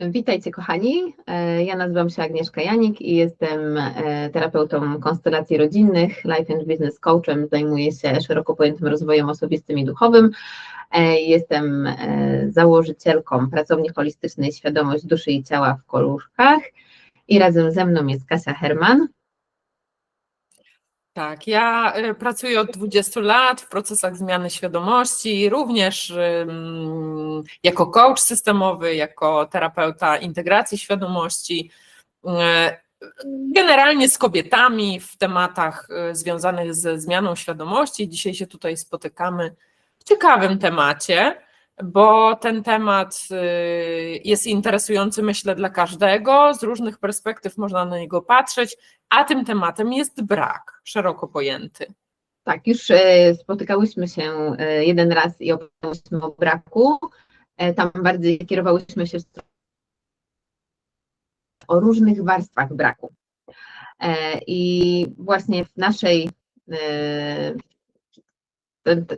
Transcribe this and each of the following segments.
Witajcie kochani, E, ja nazywam się Agnieszka Janik i jestem e, terapeutą konstelacji rodzinnych, life and business coachem, zajmuję się szeroko pojętym rozwojem osobistym i duchowym. E, Jestem założycielką pracowni holistycznej Świadomość Duszy i Ciała w Koluszkach i razem ze mną jest Kasia Herman. Tak, ja y, pracuję od 20 lat w procesach zmiany świadomości, również jako coach systemowy, jako terapeuta integracji świadomości, y, generalnie z kobietami w tematach y, związanych ze zmianą świadomości. Dzisiaj się tutaj spotykamy w ciekawym temacie, bo ten temat y, jest interesujący, myślę, dla każdego. Z różnych perspektyw można na niego patrzeć, a tym tematem jest brak, szeroko pojęty. Tak, już e, spotykałyśmy się e, jeden raz i opowiadałyśmy o braku. E, Tam bardziej kierowałyśmy się o różnych warstwach braku. I właśnie w naszej,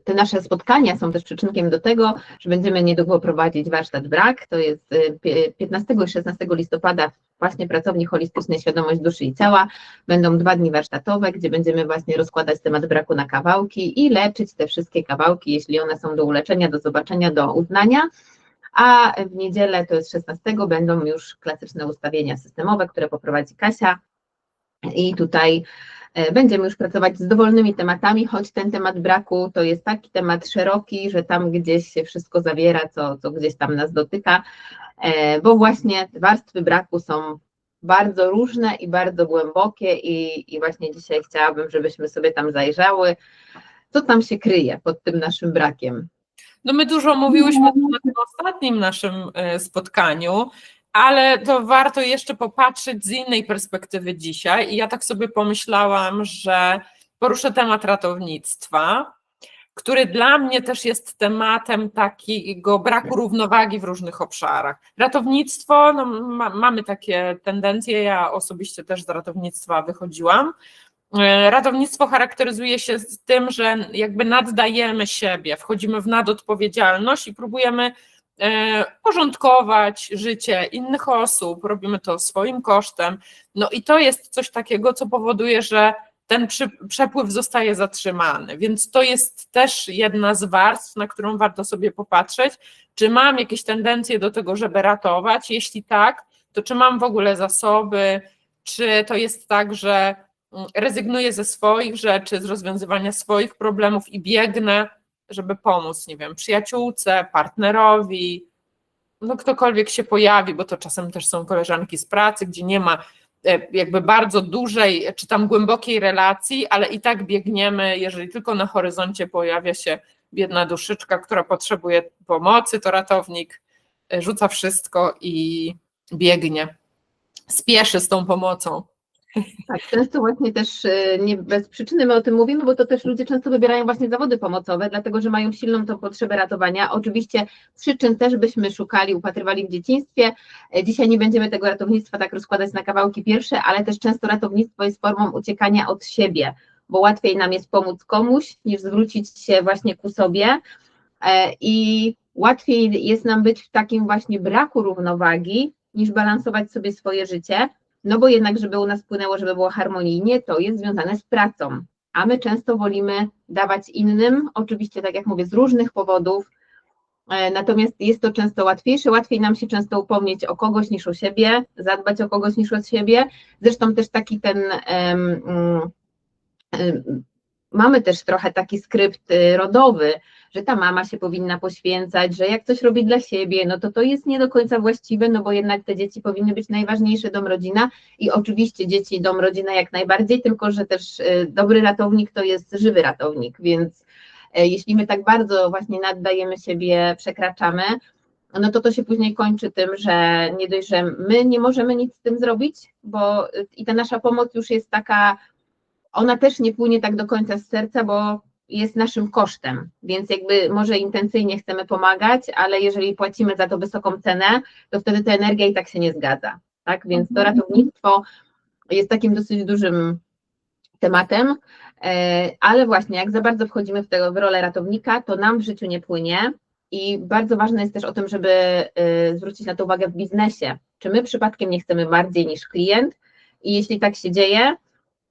te, nasze spotkania są też przyczynkiem do tego, że będziemy niedługo prowadzić warsztat brak. To jest e, pie- 15 i 16 listopada właśnie pracowni holistycznej Świadomość Duszy i Ciała. Będą dwa dni warsztatowe, gdzie będziemy właśnie rozkładać temat braku na kawałki i leczyć te wszystkie kawałki, jeśli one są do uleczenia, do zobaczenia, do uznania. A w niedzielę, to jest 16, będą już klasyczne ustawienia systemowe, które poprowadzi Kasia. I tutaj będziemy już pracować z dowolnymi tematami, choć ten temat braku to jest taki temat szeroki, że tam gdzieś się wszystko zawiera, co, co gdzieś tam nas dotyka, e, bo właśnie warstwy braku są bardzo różne i bardzo głębokie i, i właśnie dzisiaj chciałabym, żebyśmy sobie tam zajrzały, co tam się kryje pod tym naszym brakiem. No my dużo mówiłyśmy na tym ostatnim naszym e, spotkaniu, ale to warto jeszcze popatrzeć z innej perspektywy dzisiaj. I ja tak sobie pomyślałam, że poruszę temat ratownictwa, który dla mnie też jest tematem takiego braku równowagi w różnych obszarach. Ratownictwo, no, ma, mamy takie tendencje, ja osobiście też z ratownictwa wychodziłam. E, Ratownictwo charakteryzuje się tym, że jakby naddajemy siebie, wchodzimy w nadodpowiedzialność i próbujemy porządkować życie innych osób, robimy to swoim kosztem. No i to jest coś takiego, co powoduje, że ten przepływ zostaje zatrzymany. Więc to jest też jedna z warstw, na którą warto sobie popatrzeć. Czy mam jakieś tendencje do tego, żeby ratować? Jeśli tak, to czy mam w ogóle zasoby? Czy to jest tak, że mm, rezygnuję ze swoich rzeczy, z rozwiązywania swoich problemów i biegnę, żeby pomóc, nie wiem, przyjaciółce, partnerowi, no ktokolwiek się pojawi, bo to czasem też są koleżanki z pracy, gdzie nie ma e, jakby bardzo dużej czy tam głębokiej relacji, ale i tak biegniemy, jeżeli tylko na horyzoncie pojawia się biedna duszyczka, która potrzebuje pomocy, to ratownik e, rzuca wszystko i biegnie, spieszy z tą pomocą. Tak, często właśnie też e, nie bez przyczyny my o tym mówimy, bo to też ludzie często wybierają właśnie zawody pomocowe, dlatego że mają silną tą potrzebę ratowania. Oczywiście przyczyn też byśmy szukali, upatrywali w dzieciństwie. E, Dzisiaj nie będziemy tego ratownictwa tak rozkładać na kawałki pierwsze, ale też często ratownictwo jest formą uciekania od siebie, bo łatwiej nam jest pomóc komuś, niż zwrócić się właśnie ku sobie. E, I łatwiej jest nam być w takim właśnie braku równowagi, niż balansować sobie swoje życie. No bo jednak, żeby u nas płynęło, żeby było harmonijnie, to jest związane z pracą. A my często wolimy dawać innym, oczywiście, tak jak mówię, z różnych powodów. E, Natomiast jest to często łatwiejsze, łatwiej nam się często upomnieć o kogoś niż o siebie, zadbać o kogoś niż o siebie. Zresztą też taki ten. mm, em, mamy też trochę taki skrypt y, rodowy, że ta mama się powinna poświęcać, że jak coś robi dla siebie, no to to jest nie do końca właściwe, no bo jednak te dzieci powinny być najważniejsze, dom, rodzina i oczywiście dzieci, dom, rodzina jak najbardziej, tylko że też y, dobry ratownik to jest żywy ratownik, więc e, jeśli my tak bardzo właśnie naddajemy siebie, przekraczamy, no to to się później kończy tym, że nie dość, że my nie możemy nic z tym zrobić, bo y, i ta nasza pomoc już jest taka, ona też nie płynie tak do końca z serca, bo jest naszym kosztem, więc jakby może intencyjnie chcemy pomagać, ale jeżeli płacimy za to wysoką cenę, to wtedy ta energia i tak się nie zgadza, tak, więc to Mhm. ratownictwo jest takim dosyć dużym tematem, e, ale właśnie jak za bardzo wchodzimy w, tego, w rolę ratownika, to nam w życiu nie płynie I bardzo ważne jest też o tym, żeby y, zwrócić na to uwagę w biznesie. Czy my przypadkiem nie chcemy bardziej niż klient? I jeśli tak się dzieje, e,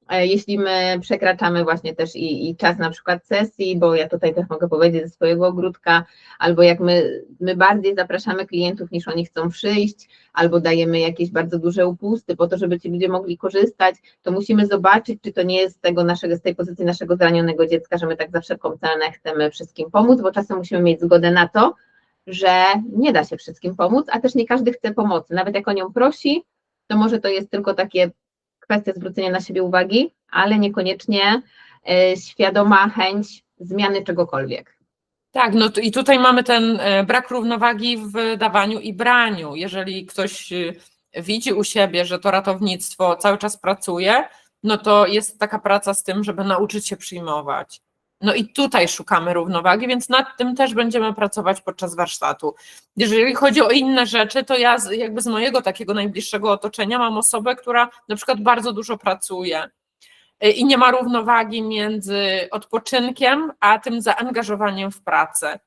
jeśli my przekraczamy właśnie też i, i, czas na przykład sesji, bo ja tutaj też mogę powiedzieć ze swojego ogródka, albo jak my, my bardziej zapraszamy klientów niż oni chcą przyjść, albo dajemy jakieś bardzo duże upusty po to, żeby ci ludzie mogli korzystać, to musimy zobaczyć, czy to nie jest z tego naszego, z tej pozycji naszego zranionego dziecka, że my tak za wszelką cenę chcemy wszystkim pomóc, bo czasem musimy mieć zgodę na to, że nie da się wszystkim pomóc, a też nie każdy chce pomocy. Nawet jak o nią prosi, to może to jest tylko takie kwestia zwrócenia na siebie uwagi, ale niekoniecznie y, świadoma chęć zmiany czegokolwiek. Tak, no i tutaj mamy ten e, brak równowagi w dawaniu i braniu. Jeżeli ktoś y, widzi u siebie, że to ratownictwo cały czas pracuje, no to jest taka praca z tym, żeby nauczyć się przyjmować. No i tutaj szukamy równowagi, więc nad tym też będziemy pracować podczas warsztatu. Jeżeli chodzi o inne rzeczy, to ja jakby z mojego takiego najbliższego otoczenia mam osobę, która na przykład bardzo dużo pracuje y, i nie ma równowagi między odpoczynkiem, a tym zaangażowaniem w pracę.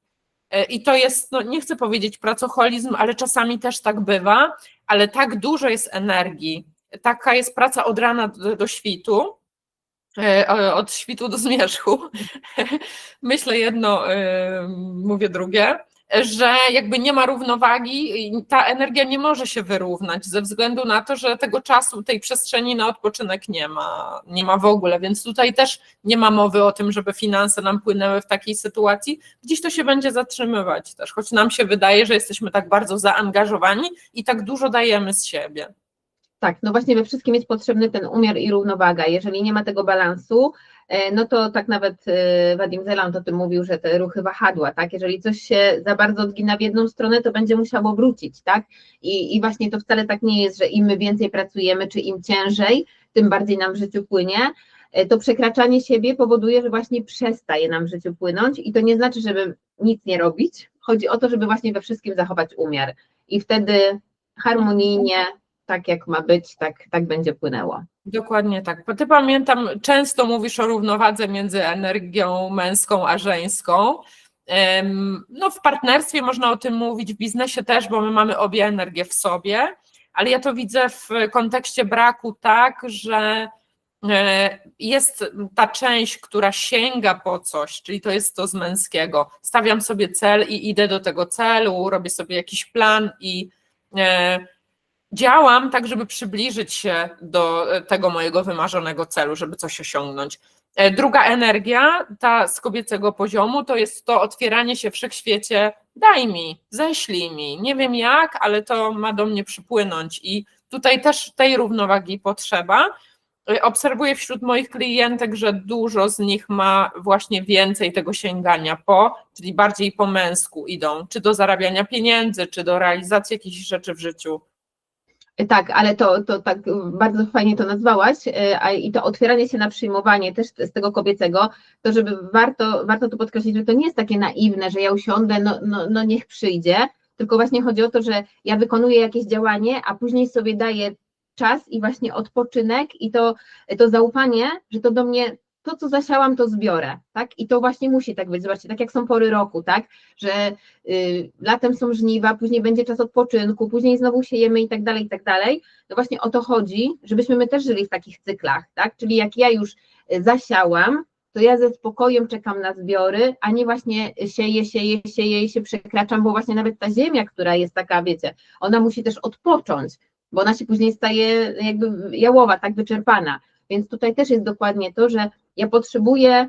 Y, I to jest, no nie chcę powiedzieć pracoholizm, ale czasami też tak bywa, ale tak dużo jest energii, taka jest praca od rana do, do świtu, od świtu do zmierzchu. Myślę jedno, e, mówię drugie, że jakby nie ma równowagi ta energia nie może się wyrównać ze względu na to, że tego czasu, tej przestrzeni na odpoczynek nie ma, nie ma w ogóle, więc tutaj też nie ma mowy o tym, żeby finanse nam płynęły w takiej sytuacji, gdzieś to się będzie zatrzymywać też, choć nam się wydaje, że jesteśmy tak bardzo zaangażowani i tak dużo dajemy z siebie. Tak, no właśnie we wszystkim jest potrzebny ten umiar i równowaga. Jeżeli nie ma tego balansu, e, no to tak nawet e, Wadim Zeland o tym mówił, że te ruchy wahadła, tak? Jeżeli coś się za bardzo odgina w jedną stronę, to będzie musiało wrócić, tak? I, I właśnie to wcale tak nie jest, że im więcej pracujemy, czy im ciężej, tym bardziej nam w życiu płynie. E, to przekraczanie siebie powoduje, że właśnie przestaje nam w życiu płynąć i to nie znaczy, żeby nic nie robić. Chodzi o to, żeby właśnie we wszystkim zachować umiar. I wtedy harmonijnie, tak jak ma być, tak, tak będzie płynęło. Dokładnie tak. Bo ty pamiętam, często mówisz o równowadze między energią męską a żeńską. No, w partnerstwie można o tym mówić, w biznesie też, bo my mamy obie energię w sobie, ale ja to widzę w kontekście braku tak, że e, jest ta część, która sięga po coś, czyli to jest to z męskiego. Stawiam sobie cel i idę do tego celu, robię sobie jakiś plan i e, działam tak, żeby przybliżyć się do e, tego mojego wymarzonego celu, żeby coś osiągnąć. E, druga energia, ta z kobiecego poziomu, to jest to otwieranie się wszechświecie. Daj mi, ześlij mi. Nie wiem jak, ale to ma do mnie przypłynąć. I tutaj też tej równowagi potrzeba. E, obserwuję wśród moich klientek, że dużo z nich ma właśnie więcej tego sięgania po, czyli bardziej po męsku idą, czy do zarabiania pieniędzy, czy do realizacji jakichś rzeczy w życiu. Tak, ale to, to tak bardzo fajnie to nazwałaś e, a, i to otwieranie się na przyjmowanie też z tego kobiecego, to żeby warto, warto tu podkreślić, że to nie jest takie naiwne, że ja usiądę, no, no, no niech przyjdzie, tylko właśnie chodzi o to, że ja wykonuję jakieś działanie, a później sobie daję czas i właśnie odpoczynek i to, to zaufanie, że to do mnie to, co zasiałam, to zbiorę, tak? I to właśnie musi tak być. Zobaczcie, tak jak są pory roku, tak? Że y, latem są żniwa, później będzie czas odpoczynku, później znowu siejemy i tak dalej, i tak dalej. No właśnie o to chodzi, żebyśmy my też żyli w takich cyklach, tak? Czyli jak ja już y, zasiałam, to ja ze spokojem czekam na zbiory, a nie właśnie sieję, sieję, sieję i się przekraczam, bo właśnie nawet ta ziemia, która jest taka, wiecie, ona musi też odpocząć, bo ona się później staje jakby jałowa, tak wyczerpana. Więc tutaj też jest dokładnie to, że ja potrzebuję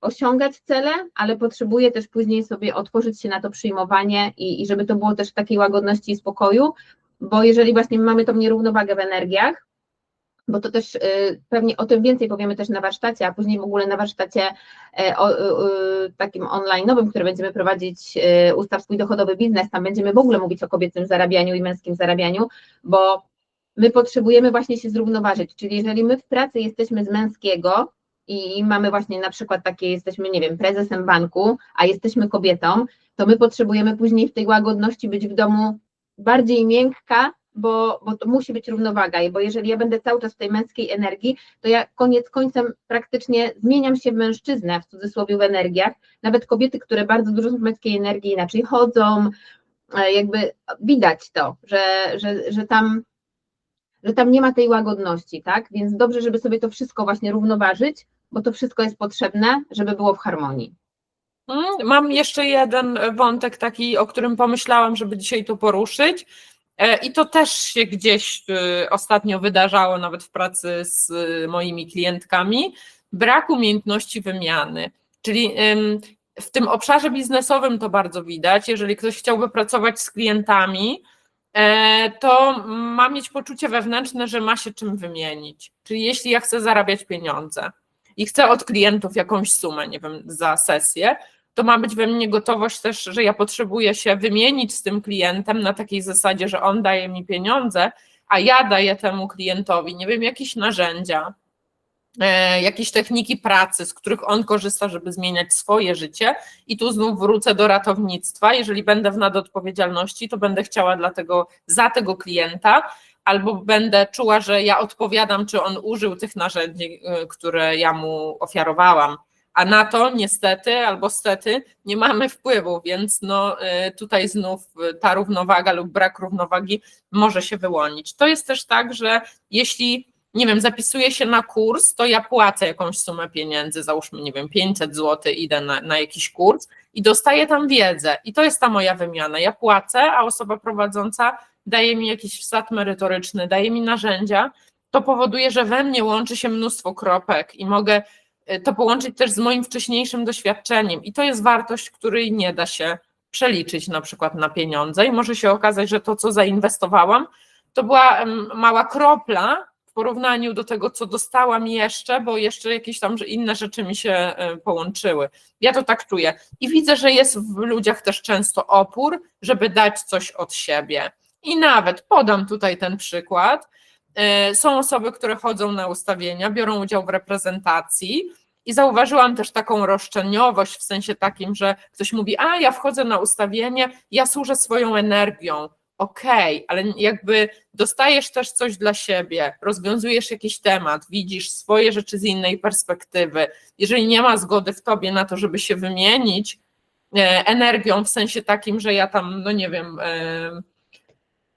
osiągać cele, ale potrzebuję też później sobie otworzyć się na to przyjmowanie i, i żeby to było też w takiej łagodności i spokoju, bo jeżeli właśnie mamy tą nierównowagę w energiach, bo to też y, pewnie o tym więcej powiemy też na warsztacie, a później w ogóle na warsztacie y, o, y, takim online'owym, który będziemy prowadzić Ustaw swój dochodowy biznes, tam będziemy w ogóle mówić o kobiecym zarabianiu i męskim zarabianiu, bo my potrzebujemy właśnie się zrównoważyć, czyli jeżeli my w pracy jesteśmy z męskiego, i mamy właśnie na przykład takie, jesteśmy, nie wiem, prezesem banku, a jesteśmy kobietą, to my potrzebujemy później w tej łagodności być w domu bardziej miękka bo, bo to musi być równowaga, bo jeżeli ja będę cały czas w tej męskiej energii, to ja koniec końcem praktycznie zmieniam się w mężczyznę, w cudzysłowie w energiach, nawet kobiety, które bardzo dużo są w męskiej energii, inaczej chodzą, e, jakby widać to, że, że, że tam że tam nie ma tej łagodności, tak? Więc dobrze, żeby sobie to wszystko właśnie równoważyć, bo to wszystko jest potrzebne, żeby było w harmonii. Mm, Mam jeszcze jeden wątek taki, o którym pomyślałam, żeby dzisiaj tu poruszyć. E, I to też się gdzieś y, ostatnio wydarzało, nawet w pracy z y, moimi klientkami. Brak umiejętności wymiany. Czyli w tym obszarze biznesowym to bardzo widać. Jeżeli ktoś chciałby pracować z klientami, to ma mieć poczucie wewnętrzne, że ma się czym wymienić. Czyli jeśli ja chcę zarabiać pieniądze i chcę od klientów jakąś sumę, nie wiem, za sesję, to ma być we mnie gotowość też, że ja potrzebuję się wymienić z tym klientem na takiej zasadzie, że on daje mi pieniądze, a ja daję temu klientowi, nie wiem, jakieś narzędzia, e, jakieś techniki pracy, z których on korzysta, żeby zmieniać swoje życie. I tu znów wrócę do ratownictwa. Jeżeli będę w nadodpowiedzialności, to będę chciała dlatego za tego klienta, albo będę czuła, że ja odpowiadam, czy on użył tych narzędzi, y, które ja mu ofiarowałam. A na to niestety albo stety nie mamy wpływu, więc no y, tutaj znów ta równowaga lub brak równowagi może się wyłonić. To jest też tak, że jeśli nie wiem, zapisuję się na kurs, to ja płacę jakąś sumę pieniędzy, załóżmy, nie wiem, 500 zł, idę na, na jakiś kurs i dostaję tam wiedzę. I to jest ta moja wymiana. Ja płacę, a osoba prowadząca daje mi jakiś wsad merytoryczny, daje mi narzędzia. To powoduje, że we mnie łączy się mnóstwo kropek i mogę y, to połączyć też z moim wcześniejszym doświadczeniem. I to jest wartość, której nie da się przeliczyć na przykład na pieniądze. I może się okazać, że to, co zainwestowałam, to była mała kropla porównaniu do tego, co dostałam jeszcze, bo jeszcze jakieś tam inne rzeczy mi się e, połączyły. Ja to tak czuję. I widzę, że jest w ludziach też często opór, żeby dać coś od siebie. I nawet podam tutaj ten przykład. E, Są osoby, które chodzą na ustawienia, biorą udział w reprezentacji. I zauważyłam też taką roszczeniowość w sensie takim, że ktoś mówi: A, ja wchodzę na ustawienie, ja służę swoją energią. Okej, ale jakby dostajesz też coś dla siebie, rozwiązujesz jakiś temat, widzisz swoje rzeczy z innej perspektywy. Jeżeli nie ma zgody w tobie na to, żeby się wymienić e, energią, w sensie takim, że ja tam, no nie wiem, e,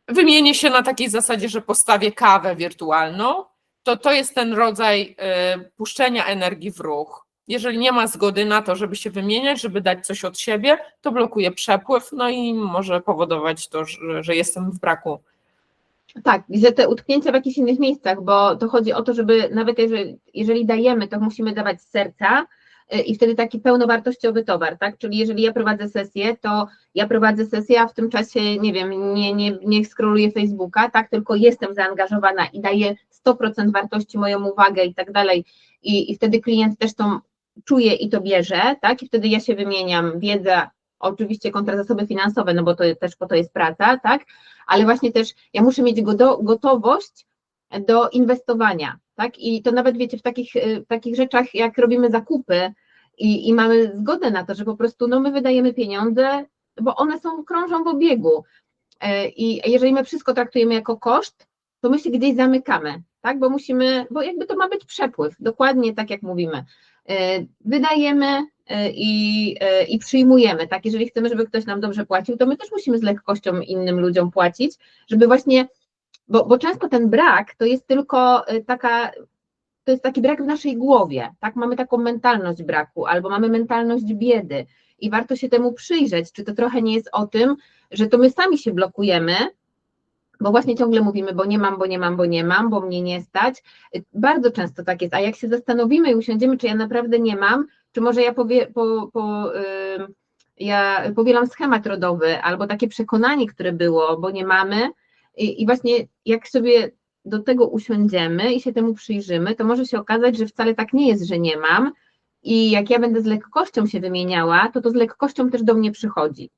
wymienię się na takiej zasadzie, że postawię kawę wirtualną, to to jest ten rodzaj e, puszczenia energii w ruch. Jeżeli nie ma zgody na to, żeby się wymieniać, żeby dać coś od siebie, to blokuje przepływ, no i może powodować to, że, że jestem w braku. Tak, widzę te utknięcia w jakichś innych miejscach, bo to chodzi o to, żeby nawet jeżeli, jeżeli dajemy, to musimy dawać z serca y, i wtedy taki pełnowartościowy towar, tak? Czyli jeżeli ja prowadzę sesję, to ja prowadzę sesję, a w tym czasie, nie wiem, nie, nie, nie scrolluję Facebooka, tak? Tylko jestem zaangażowana i daję 100% wartości, moją uwagę i tak dalej. I, I wtedy klient też to czuje i to bierze, tak? I wtedy ja się wymieniam wiedza, oczywiście kontra zasoby finansowe, no bo to też po to jest praca, tak? Ale właśnie też ja muszę mieć gotowość do inwestowania, tak? I to nawet wiecie, w takich, y, w takich rzeczach, jak robimy zakupy i, i mamy zgodę na to, że po prostu no, my wydajemy pieniądze, bo one są, krążą w obiegu. Y, I jeżeli my wszystko traktujemy jako koszt, to my się gdzieś zamykamy, tak? Bo musimy, bo jakby to ma być przepływ, dokładnie tak jak mówimy. Y, Wydajemy y, i, y, i przyjmujemy, tak? Jeżeli chcemy, żeby ktoś nam dobrze płacił, to my też musimy z lekkością innym ludziom płacić, żeby właśnie, bo, bo często ten brak to jest tylko taka, to jest taki brak w naszej głowie, tak? Mamy taką mentalność braku albo mamy mentalność biedy i warto się temu przyjrzeć, czy to trochę nie jest o tym, że to my sami się blokujemy, bo właśnie ciągle mówimy, bo nie mam, bo nie mam, bo nie mam, bo mnie nie stać. Bardzo często tak jest, a jak się zastanowimy i usiądziemy, czy ja naprawdę nie mam, czy może ja, powie, po, po, ym, ja powielam schemat rodowy albo takie przekonanie, które było, bo nie mamy i, i właśnie jak sobie do tego usiądziemy i się temu przyjrzymy, to może się okazać, że wcale tak nie jest, że nie mam i jak ja będę z lekkością się wymieniała, to to z lekkością też do mnie przychodzi.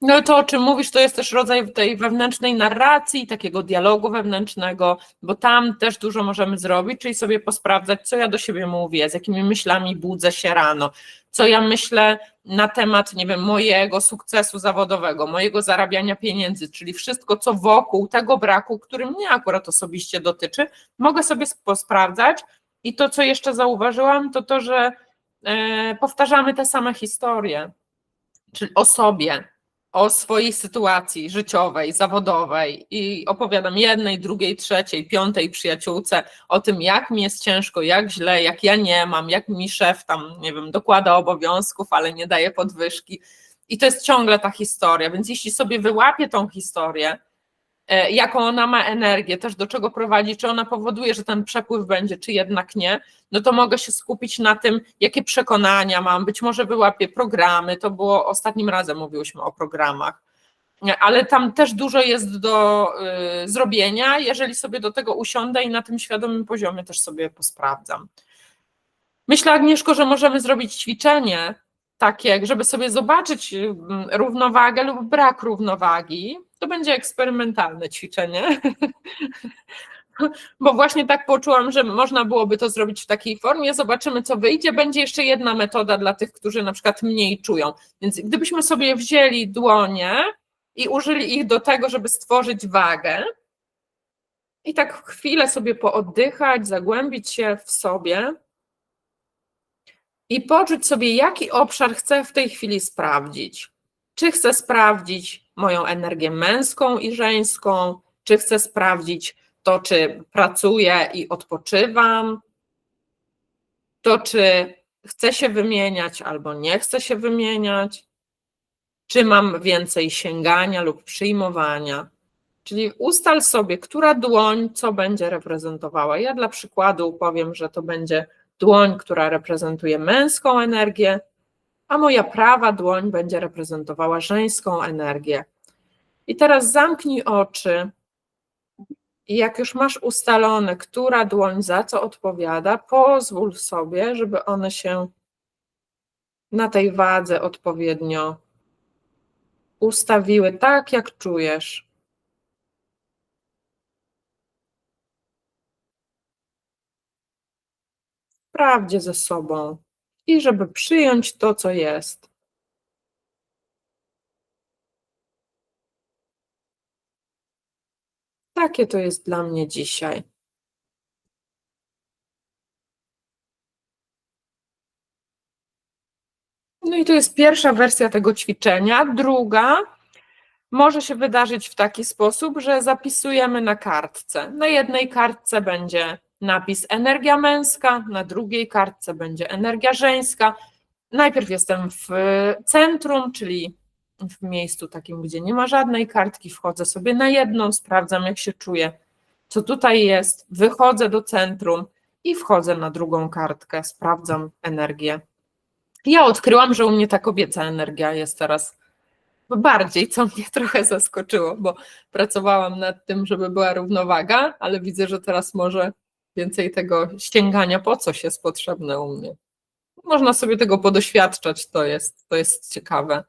No to, o czym mówisz, to jest też rodzaj tej wewnętrznej narracji, takiego dialogu wewnętrznego, bo tam też dużo możemy zrobić, czyli sobie posprawdzać, co ja do siebie mówię, z jakimi myślami budzę się rano, co ja myślę na temat, nie wiem, mojego sukcesu zawodowego, mojego zarabiania pieniędzy, czyli wszystko, co wokół tego braku, który mnie akurat osobiście dotyczy, mogę sobie posprawdzać. I to, co jeszcze zauważyłam, to to, że e, powtarzamy te same historie, czyli o sobie, o swojej sytuacji życiowej, zawodowej i opowiadam jednej, drugiej, trzeciej, piątej przyjaciółce o tym, jak mi jest ciężko, jak źle, jak ja nie mam, jak mi szef tam, nie wiem, dokłada obowiązków, ale nie daje podwyżki. I to jest ciągle ta historia, więc jeśli sobie wyłapię tą historię, jaką ona ma energię, też do czego prowadzi, czy ona powoduje, że ten przepływ będzie, czy jednak nie, no to mogę się skupić na tym, jakie przekonania mam, być może wyłapię programy, to było ostatnim razem mówiłyśmy o programach, ale tam też dużo jest do y, zrobienia, jeżeli sobie do tego usiądę i na tym świadomym poziomie też sobie posprawdzam. Myślę, Agnieszko, że możemy zrobić ćwiczenie takie, żeby sobie zobaczyć y, równowagę lub brak równowagi. To będzie eksperymentalne ćwiczenie. bo właśnie tak poczułam, że można byłoby to zrobić w takiej formie. Zobaczymy, co wyjdzie. Będzie jeszcze jedna metoda dla tych, którzy na przykład mniej czują. Więc gdybyśmy sobie wzięli dłonie i użyli ich do tego, żeby stworzyć wagę, i tak chwilę sobie pooddychać, zagłębić się w sobie i poczuć sobie, jaki obszar chcę w tej chwili sprawdzić. Czy chcę sprawdzić moją energię męską i żeńską, czy chcę sprawdzić to czy pracuję i odpoczywam, to czy chcę się wymieniać albo nie chcę się wymieniać, czy mam więcej sięgania lub przyjmowania. Czyli ustal sobie, która dłoń co będzie reprezentowała. Ja dla przykładu powiem, że to będzie dłoń, która reprezentuje męską energię, a moja prawa dłoń będzie reprezentowała żeńską energię. I teraz zamknij oczy i jak już masz ustalone, która dłoń za co odpowiada, pozwól sobie, żeby one się na tej wadze odpowiednio ustawiły tak, jak czujesz. W prawdzie ze sobą i żeby przyjąć to, co jest. Takie to jest dla mnie dzisiaj. No i to jest pierwsza wersja tego ćwiczenia. Druga może się wydarzyć w taki sposób, że zapisujemy na kartce. Na jednej kartce będzie napis energia męska, na drugiej kartce będzie energia żeńska. Najpierw jestem w centrum, czyli w miejscu takim, gdzie nie ma żadnej kartki, wchodzę sobie na jedną, sprawdzam, jak się czuję, co tutaj jest, wychodzę do centrum i wchodzę na drugą kartkę, sprawdzam energię. Ja odkryłam, że u mnie ta kobieca energia jest teraz bardziej, co mnie trochę zaskoczyło, bo pracowałam nad tym, żeby była równowaga, ale widzę, że teraz może więcej tego ściągania po coś jest potrzebne u mnie. Można sobie tego podoświadczać, to jest, to jest ciekawe.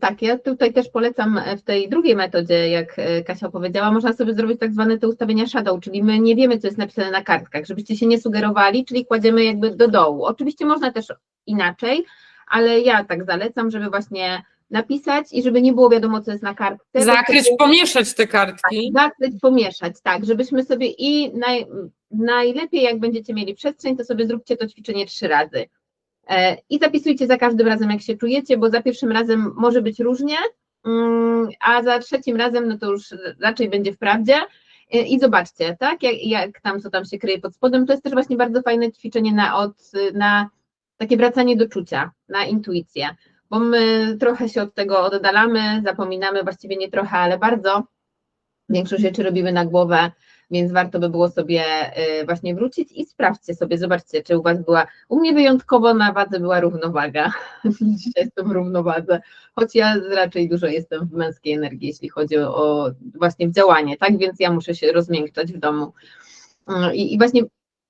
Tak, ja tutaj też polecam w tej drugiej metodzie, jak e, Kasia powiedziała, można sobie zrobić tak zwane te ustawienia shadow, czyli my nie wiemy, co jest napisane na kartkach, żebyście się nie sugerowali, czyli kładziemy jakby do dołu. Oczywiście można też inaczej, ale ja tak zalecam, żeby właśnie napisać i żeby nie było wiadomo, co jest na kartce. Zakryć, pomieszać te kartki. Tak, zakryć, pomieszać, tak, żebyśmy sobie i naj, najlepiej, jak będziecie mieli przestrzeń, to sobie zróbcie to ćwiczenie trzy razy E, I zapisujcie za każdym razem, jak się czujecie, bo za pierwszym razem może być różnie, mm, a za trzecim razem, no to już raczej będzie w prawdzie. E, I zobaczcie, tak, jak, jak tam, co tam się kryje pod spodem. To jest też właśnie bardzo fajne ćwiczenie na, od, na takie wracanie do czucia, na intuicję, bo my trochę się od tego oddalamy, zapominamy, właściwie nie trochę, ale bardzo. Większość rzeczy robimy na głowę, więc warto by było sobie y, właśnie wrócić i sprawdźcie sobie, zobaczcie, czy u Was była, u mnie wyjątkowo na wadze była równowaga, dzisiaj jestem w równowadze, choć ja raczej dużo jestem w męskiej energii, jeśli chodzi o, właśnie działanie, tak, więc ja muszę się rozmiękczać w domu. Y, i, i właśnie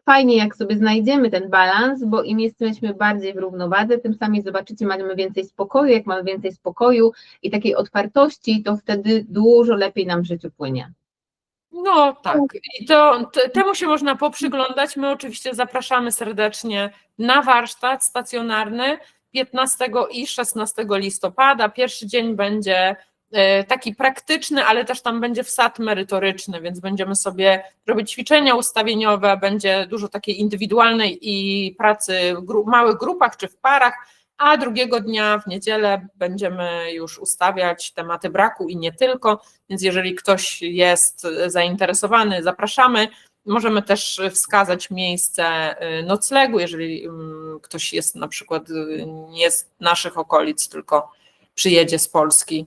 fajnie, jak sobie znajdziemy ten balans, bo im jesteśmy bardziej w równowadze, tym sami zobaczycie, mamy więcej spokoju. Jak mamy więcej spokoju i takiej otwartości, to wtedy dużo lepiej nam w życiu płynie. No tak, i to te- temu się można poprzyglądać. My oczywiście zapraszamy serdecznie na warsztat stacjonarny 15 i 16 listopada. Pierwszy dzień będzie taki praktyczny, ale też tam będzie wsad merytoryczny, więc będziemy sobie robić ćwiczenia ustawieniowe, będzie dużo takiej indywidualnej i pracy w małych grupach czy w parach, a drugiego dnia w niedzielę będziemy już ustawiać tematy braku i nie tylko, więc jeżeli ktoś jest zainteresowany, zapraszamy. Możemy też wskazać miejsce y, noclegu, jeżeli mm, ktoś jest na przykład y, nie z naszych okolic, tylko przyjedzie z Polski,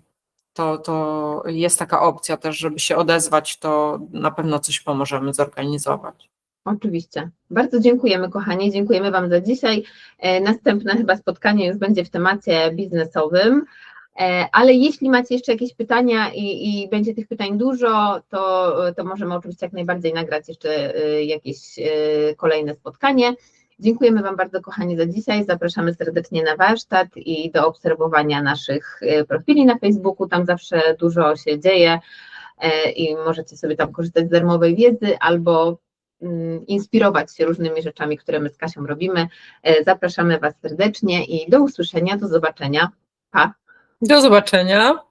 to, to jest taka opcja też, żeby się odezwać, to na pewno coś pomożemy zorganizować. Oczywiście. Bardzo dziękujemy, kochani. Dziękujemy Wam za dzisiaj. E, Następne chyba spotkanie już będzie w temacie biznesowym. E, Ale jeśli macie jeszcze jakieś pytania i, i będzie tych pytań dużo, to, to możemy oczywiście jak najbardziej nagrać jeszcze e, jakieś kolejne spotkanie. Dziękujemy Wam bardzo, kochani, za dzisiaj. Zapraszamy serdecznie na warsztat i do obserwowania naszych e, profili na Facebooku. Tam zawsze dużo się dzieje e, i możecie sobie tam korzystać z darmowej wiedzy albo mm, inspirować się różnymi rzeczami, które my z Kasią robimy. E, Zapraszamy Was serdecznie i do usłyszenia, do zobaczenia. Pa! Do zobaczenia.